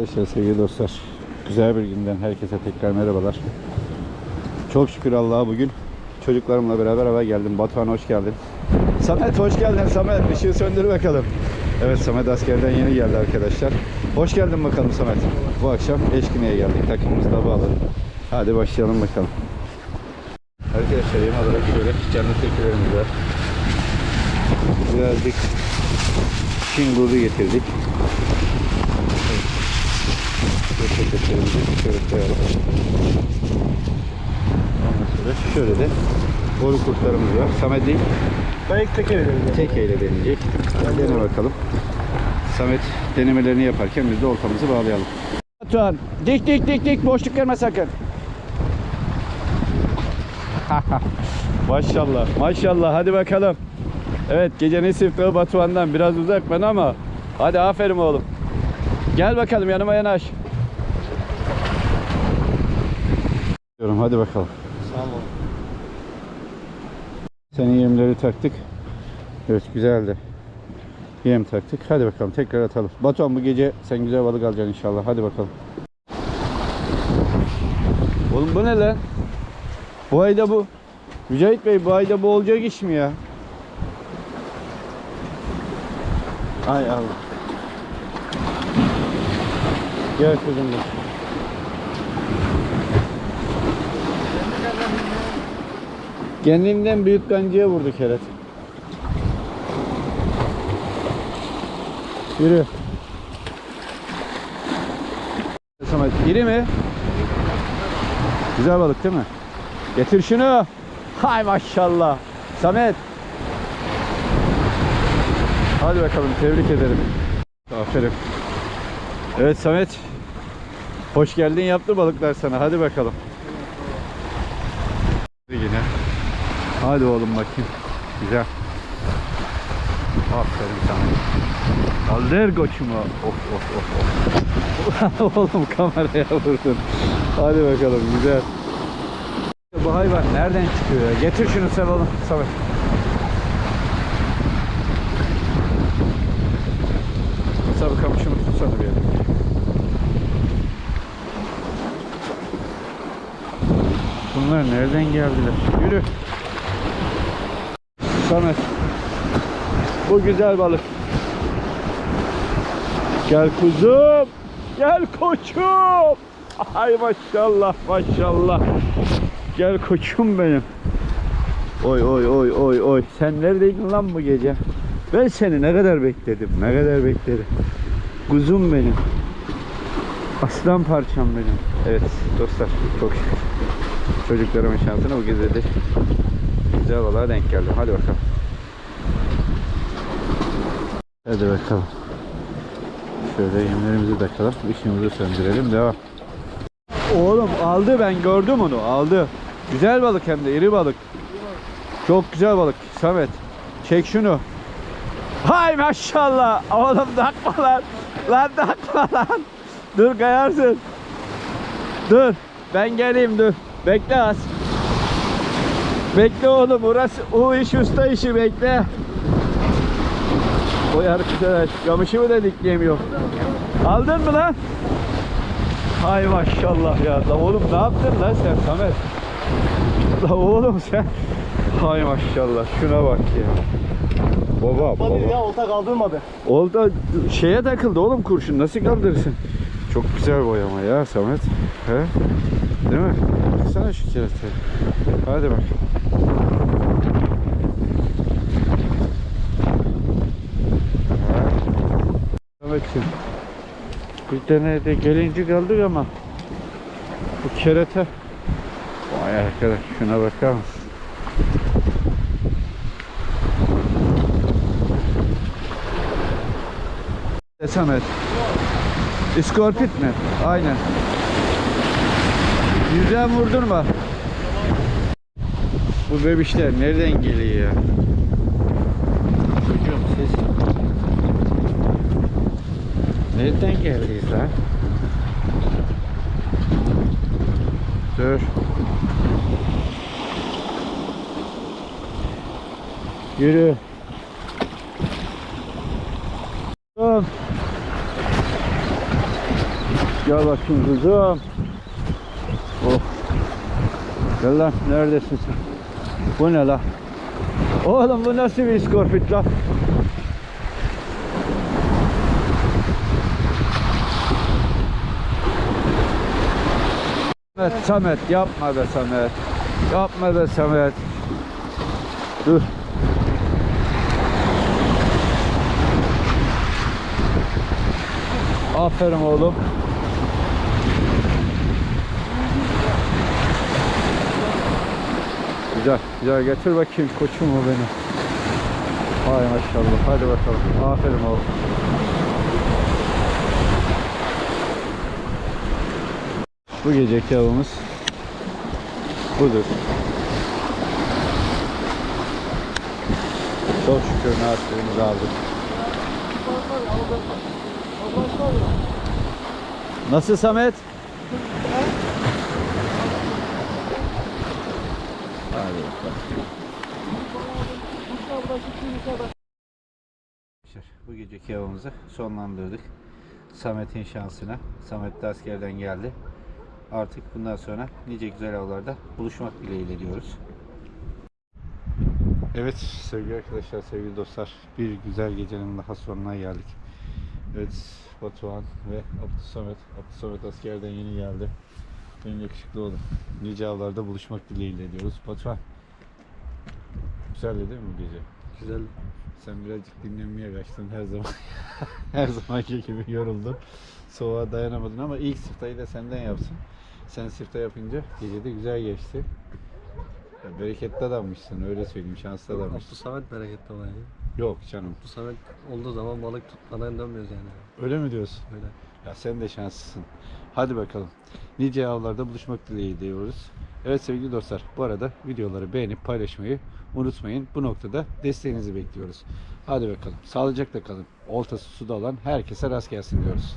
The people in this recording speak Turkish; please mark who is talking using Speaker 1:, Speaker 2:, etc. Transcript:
Speaker 1: Arkadaşlar sevgili dostlar güzel bir günden herkese tekrar merhabalar. Çok şükür Allah'a bugün çocuklarımla beraber eve geldim. Batuhan hoş geldin. Samet hoş geldin Samet. Işığı söndür bakalım. Evet Samet askerden yeni geldi arkadaşlar. Hoş geldin bakalım Samet. Bu akşam Eşkine'ye geldik. Takımımızı da bağladık. Hadi başlayalım bakalım. Arkadaşlar yem olarak şöyle canlı tilkilerimiz var. Birazcık şingulu getirdik. Paketlerimizi şöyle koyalım. Ondan sonra şöyle de boru kurtlarımız var. Samet değil,
Speaker 2: Belki tek eyle
Speaker 1: tek eyle deneyecek. Hadi dene bakalım. Samet denemelerini yaparken biz de oltamızı bağlayalım. Batuhan, dik dik dik dik boşluk verme sakın. maşallah, maşallah. Hadi bakalım. Evet, gecenin siftahı Batuhan'dan biraz uzak ben ama hadi aferin oğlum. Gel bakalım yanıma yanaş. Diyorum hadi bakalım.
Speaker 2: Sağ ol.
Speaker 1: Senin yemleri taktık. Evet güzeldi. Yem taktık. Hadi bakalım tekrar atalım. Batuhan bu gece sen güzel balık alacaksın inşallah. Hadi bakalım. Oğlum bu ne lan? Bu ayda bu. Mücahit Bey bu ayda bu olacak iş mi ya? Ay Allah. Gel kızım gel. Kendinden büyük kancaya vurdu keret. Yürü. Samet, iri mi? Güzel balık değil mi? Getir şunu. Hay maşallah. Samet. Hadi bakalım tebrik ederim. Aferin. Evet Samet. Hoş geldin yaptı balıklar sana. Hadi bakalım. Yine. Hadi oğlum bakayım. Güzel. Aferin sana. Kaldır koçuma. Of of of of. oğlum kameraya vurdun. Hadi bakalım güzel. Bu hayvan nereden çıkıyor ya? Getir şunu sen oğlum. Samet. Sabı kamışını tutsana bir yere. Bunlar nereden geldiler? Yürü. Samet. Bu güzel balık. Gel kuzum. Gel koçum. Ay maşallah maşallah. Gel koçum benim. Oy oy oy oy oy. Sen neredeydin lan bu gece? Ben seni ne kadar bekledim. Ne kadar bekledim. Kuzum benim. Aslan parçam benim. Evet dostlar çok şükür. Çocuklarımın şansına bu gece de güzel balığa denk geldim. Hadi bakalım. Hadi bakalım. Şöyle yemlerimizi takalım. Işığımızı söndürelim. Devam. Oğlum aldı ben gördüm onu. Aldı. Güzel balık hem de iri balık. Çok güzel balık. Samet. Çek şunu. Hay maşallah. Oğlum takma lan. Lan takma lan. Dur kayarsın. Dur. Ben geleyim dur. Bekle az. Bekle oğlum. Burası o iş usta işi bekle. Oy arkadaş. Kamışımı da dikleyemiyor. Aldın mı lan? Hay maşallah ya. La oğlum ne yaptın lan sen Samet? La oğlum sen. Hay maşallah. Şuna bak ya. Baba
Speaker 2: Hadi ya
Speaker 1: baba.
Speaker 2: olta kaldırmadı.
Speaker 1: Oldu şeye takıldı oğlum kurşun. Nasıl kaldırırsın? Çok güzel boyama ya Samet. He? Değil mi? Baksana şu keratayı. Hadi bak. Samet'ciğim. Bir tane de gelincik aldık ama bu kerete Vay arkadaş şuna bakar mısın? Samet. İskorpit mi? Aynen. Yüzden vurdurma. Bu bebişler nereden geliyor ya? Çocuğum siz nereden geldiniz lan? Dur. Yürü. Gel bakayım kuzum. Gel lan neredesin sen? Bu ne la? Oğlum bu nasıl bir iskorpit la? Samet, Samet yapma be Samet. Yapma be Samet. Dur. Aferin oğlum. Güzel, güzel. Getir bakayım koçum o benim. Hay maşallah. Hadi bakalım. Aferin oğlum. Bu geceki avımız budur. Çok şükür nasibimizi aldık. Nasıl Samet? Hadi bakalım. Bu geceki avımızı sonlandırdık. Samet'in şansına. Samet de askerden geldi. Artık bundan sonra nice güzel avlarda buluşmak dileğiyle diyoruz. Evet sevgili arkadaşlar, sevgili dostlar bir güzel gecenin daha sonuna geldik. Evet Batuhan ve Abdü Samet. Abdü Samet askerden yeni geldi. Benim yakışıklı oğlum. Nice avlarda buluşmak dileğiyle diyoruz. Batuhan. Güzeldi değil mi bu gece?
Speaker 2: Güzel.
Speaker 1: Sen birazcık dinlenmeye kaçtın her zaman. her zamanki gibi yoruldun. Soğuğa dayanamadın ama ilk siftayı da senden yapsın. Sen sifta yapınca gece de güzel geçti. Ya bereketli adammışsın öyle söyleyeyim şanslı
Speaker 2: Bu
Speaker 1: adammışsın.
Speaker 2: Samet bereketli olan ya.
Speaker 1: Yok canım.
Speaker 2: Bu Samet olduğu zaman balık tutmadan dönmüyoruz yani.
Speaker 1: Öyle mi diyorsun?
Speaker 2: Öyle.
Speaker 1: Ya sen de şanslısın. Hadi bakalım. Nice avlarda buluşmak dileğiyle diyoruz. Evet sevgili dostlar bu arada videoları beğenip paylaşmayı unutmayın. Bu noktada desteğinizi bekliyoruz. Hadi bakalım. Sağlıcakla kalın. Oltası suda olan herkese rast gelsin diyoruz.